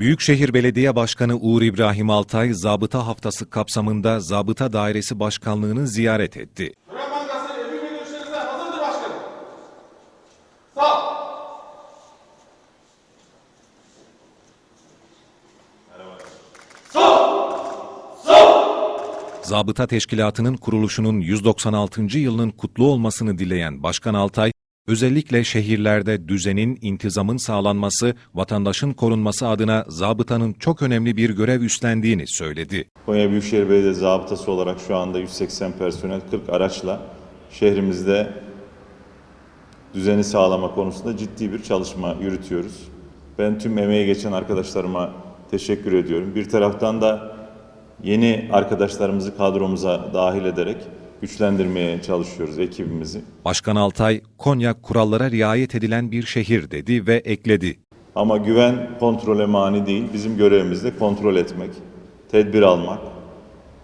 Büyükşehir Belediye Başkanı Uğur İbrahim Altay, Zabıta Haftası kapsamında Zabıta Dairesi Başkanlığı'nı ziyaret etti. Zabıta Teşkilatı'nın kuruluşunun 196. yılının kutlu olmasını dileyen Başkan Altay, özellikle şehirlerde düzenin, intizamın sağlanması, vatandaşın korunması adına zabıtanın çok önemli bir görev üstlendiğini söyledi. Konya Büyükşehir Belediyesi zabıtası olarak şu anda 180 personel 40 araçla şehrimizde düzeni sağlama konusunda ciddi bir çalışma yürütüyoruz. Ben tüm emeği geçen arkadaşlarıma teşekkür ediyorum. Bir taraftan da yeni arkadaşlarımızı kadromuza dahil ederek güçlendirmeye çalışıyoruz ekibimizi. Başkan Altay, Konya kurallara riayet edilen bir şehir dedi ve ekledi. Ama güven kontrole mani değil. Bizim görevimiz de kontrol etmek, tedbir almak,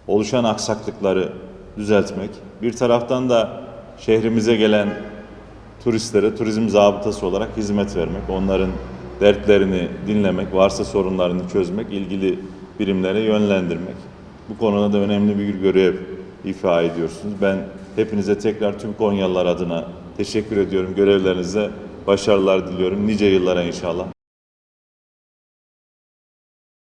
oluşan aksaklıkları düzeltmek. Bir taraftan da şehrimize gelen turistlere turizm zabıtası olarak hizmet vermek, onların dertlerini dinlemek, varsa sorunlarını çözmek, ilgili birimlere yönlendirmek. Bu konuda da önemli bir görev ifa ediyorsunuz. Ben hepinize tekrar tüm Konyalılar adına teşekkür ediyorum. Görevlerinizde başarılar diliyorum. Nice yıllara inşallah.